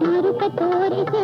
కోరిక కోరిక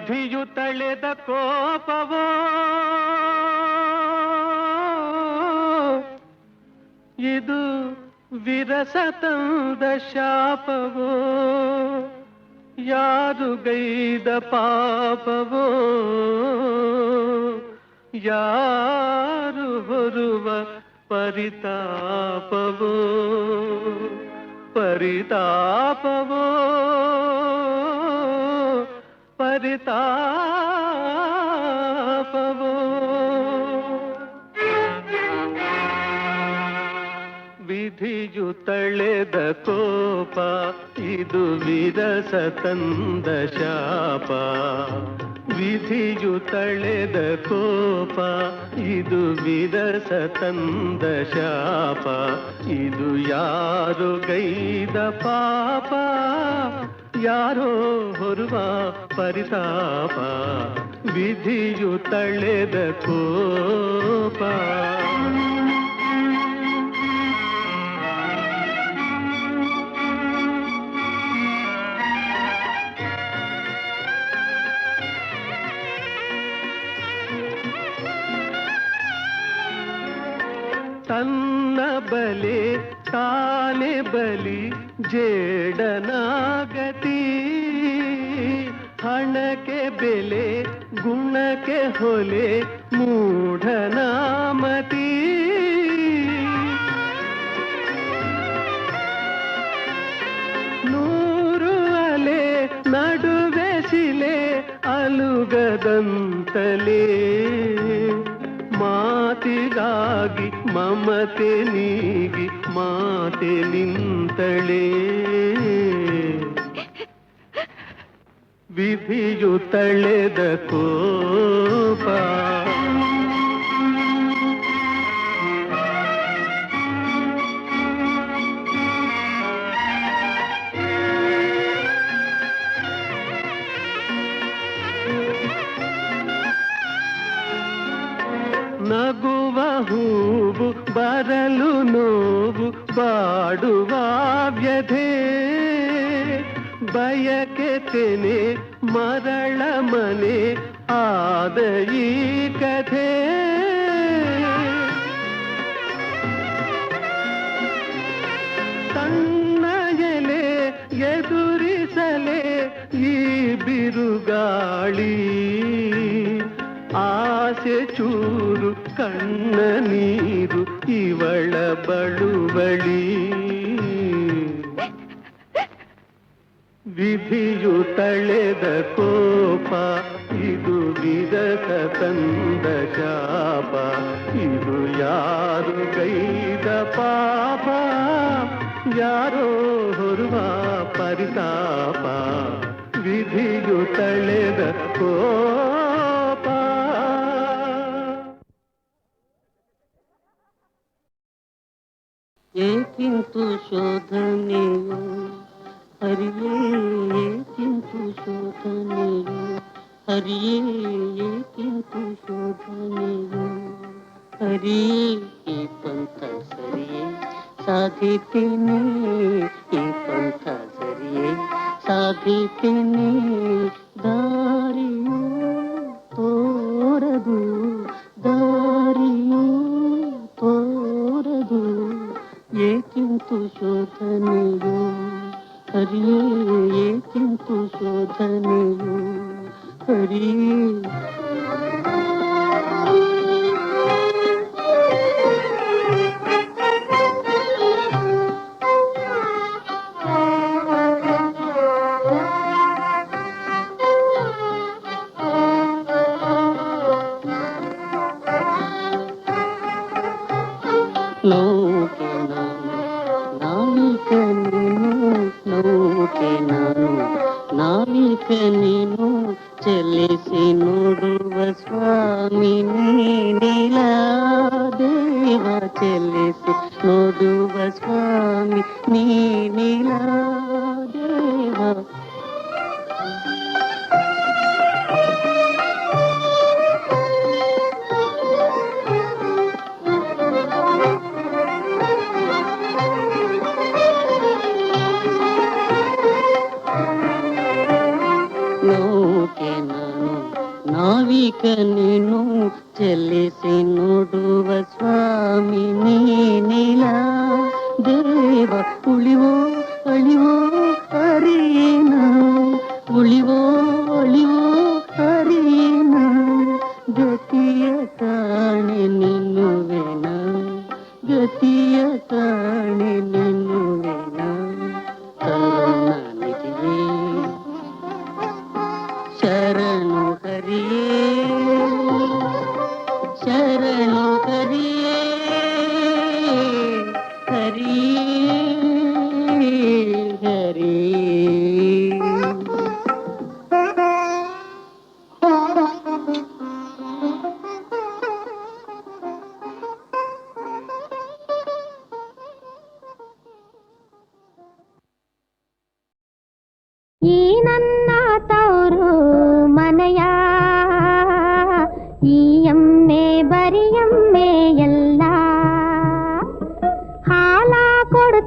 ವಿಧಿಯು ತಳೆದ ಕೋಪವೋ ಇದು ವಿರಸ ತಂದ ಶಾಪವೋ ಯಾರು ಗೈದ ಪಾಪವೋ ಯಾರು ಹೊರುವ ಪರಿತಾಪವೋ ಪರಿತಾಪವೋ ಪರಿತಾಪವೋ. ವಿಧಿಯು ತಳೆದ ಕೋಪ, ಇದು ವಿರಸ ತಂದ ಶಾಪ. ವಿಧಿಯು ತಳೆದ ಕೋಪ, ಇದು ವಿರಸ ತಂದ ಶಾಪ. ಇದು ಯಾರು ಗೈದ ಪಾಪ? ಯಾರೋ ಹೊರುವ ಪರಿತಾಪ ವಿಧಿಯು ತಳೆದ ಕೋಪ ತನ್ನ ಬಲೆ ತಾನೆ ಬಲಿ ಜೇಡನಾಗತಿ ಹಣಕ್ಕೆ ಬೆಲೆ ಗುಣಕ್ಕೆ ಹೊಲೆ ಮೂಢನಾಮತಿ ನೂರು ಅಲೆ ನಡುವೆ ಶಿಲೆ ಅಲುಗದಂತಲೇ ಮಾತಿಗಾಗಿ ಮಮತೆ ನೀಗಿ ಮಾತೆ ನಿಂತಳೇ ವಿಧಿಯು ತಳೆದ ಕೋಪ ಬಿರುಗಾಳಿ ಆಸೆ ಚೂರು ಕಣ್ಣ ನೀರು ಇವಳ ಬಳುವಳಿ ವಿಧಿಯು ತಳೆದ ಕೋಪ ಇದು ವಿರಸ ತಂದ ಶಾಪ ಇದು ಯಾರು ಗೈದ ಪಾಪ ಯಾರೋ ಹೊರುವ ಪರಿತಾಪ ವಿಧಿಯು ತಳೆದ ಕೋಪ ಏಕಿಂತು ಶೋಧನೆಯು ಹರಿಯೇ ಏಕಿಂತು ಶೋಧನೆಯು ಹರಿಯೇ ಏಕಿಂತು ಶೋಧನೆಯು ಹರಿಯೇ ಈ ಪಂಥ ಸರಿಯೇ ಸಾಧಿತೇನೆ ಈ ಪಂಥ ಸರಿಯೇ ಸಾಧಿತೇನೆ ದಾರಿಯು ತೋರದು ದಾರಿಯು ತೋರದು ಏಕಿಂತು ಶೋಧನೆಯು ಹರಿಯೇ ಏಕಿಂತು ಶೋಧನೆಯು ಹರಿಯೇ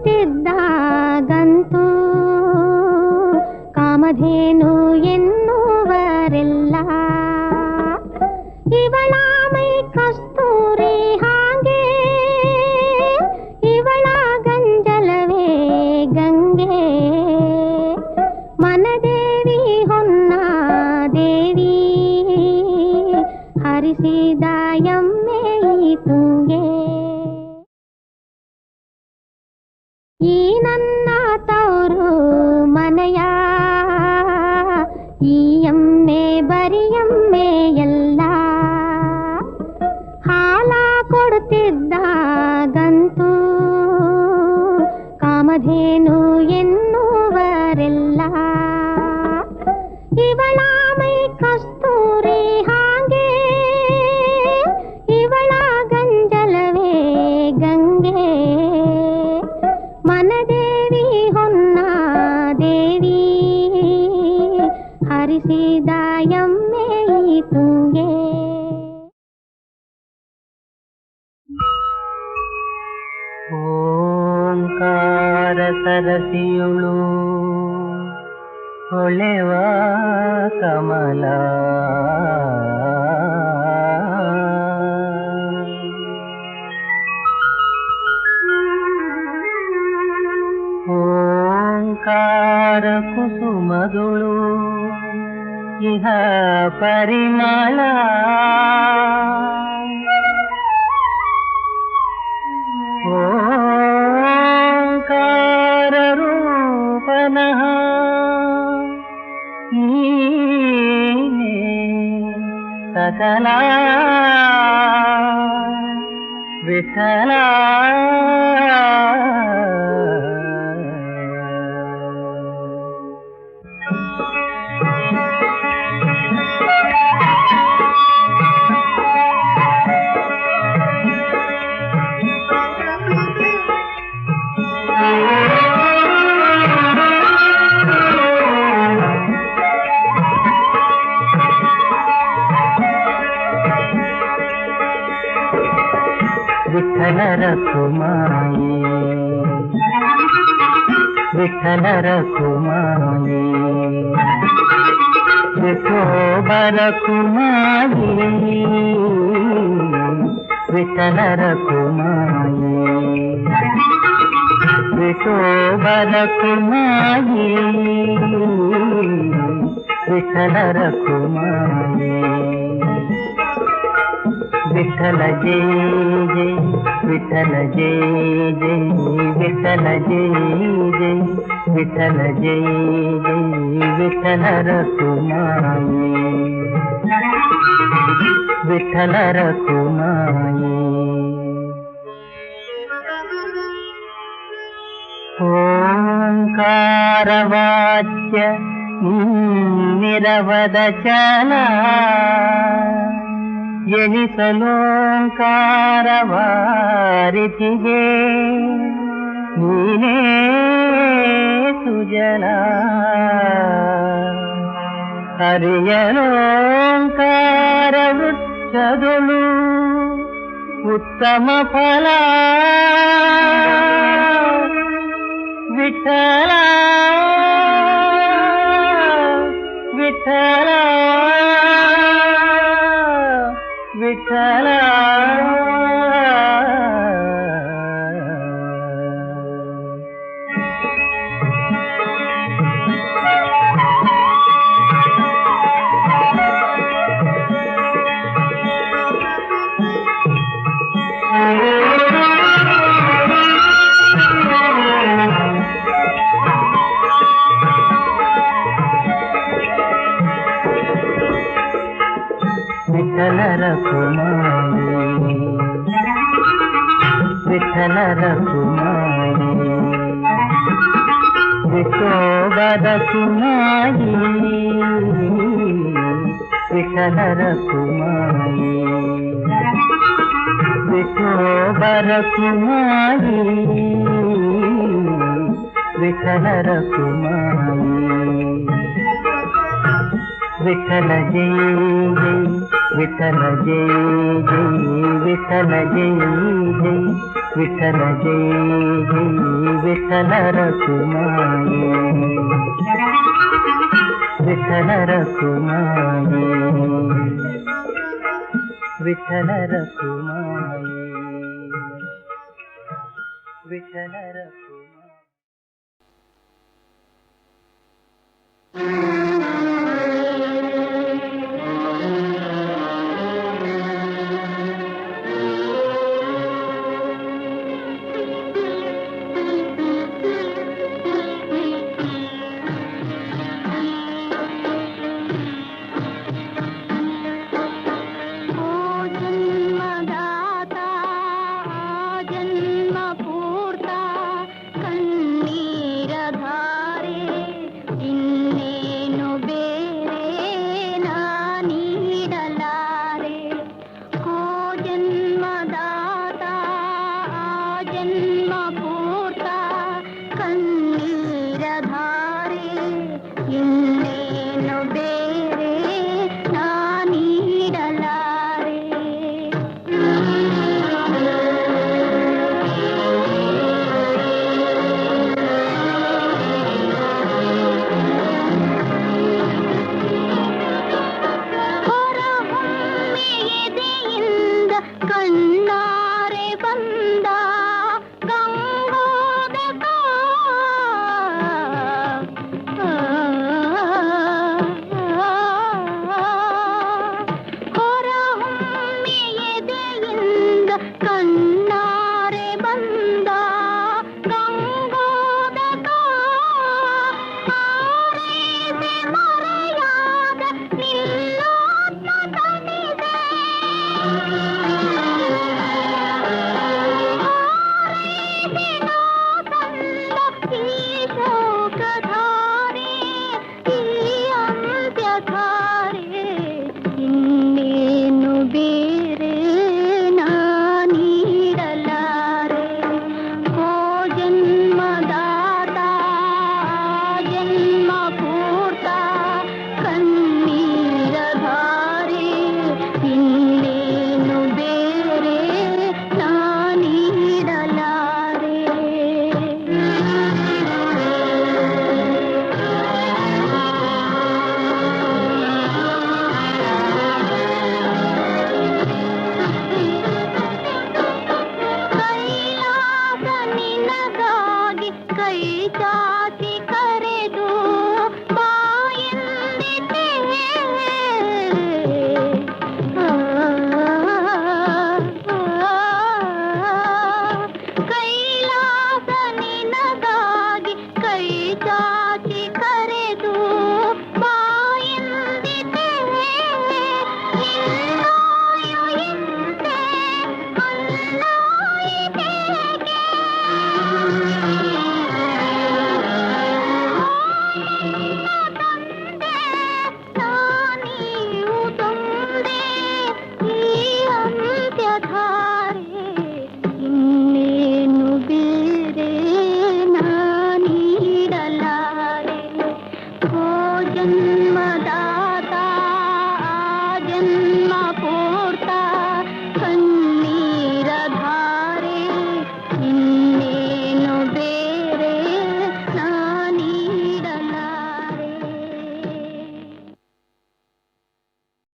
தெரிந்தார் ಕೊಡುತ್ತಿದ್ದಾಗ परिमाला శోభలకు మాయి విఠలరకు మాయి విఠల జే జే విఠల జే జే విఠల జే జే విఠల జే జే విఠలరకు మాయి విఠలరకు మాయి ఓంకారవాచ్య నిరవదచన ಎನಿಸಲೋಂಕಾರವಾರಿತಿಗೆ ನೀನೇ ಸುಜನ ಅರಿಯಲೋಂಕಾರ ವೃಕ್ಷದೊಳು ಉತ್ತಮ ಫಲ വിഠല വിഠല വിഠല విఠల జయ జయ విఠల జయ జయ విఠల జయ జయ విఠల జయ జయ విఠల రకుమాయ విఠల రకుమాయ విఠల రకుమాయ విఠల రకుమాయ Mm-hmm.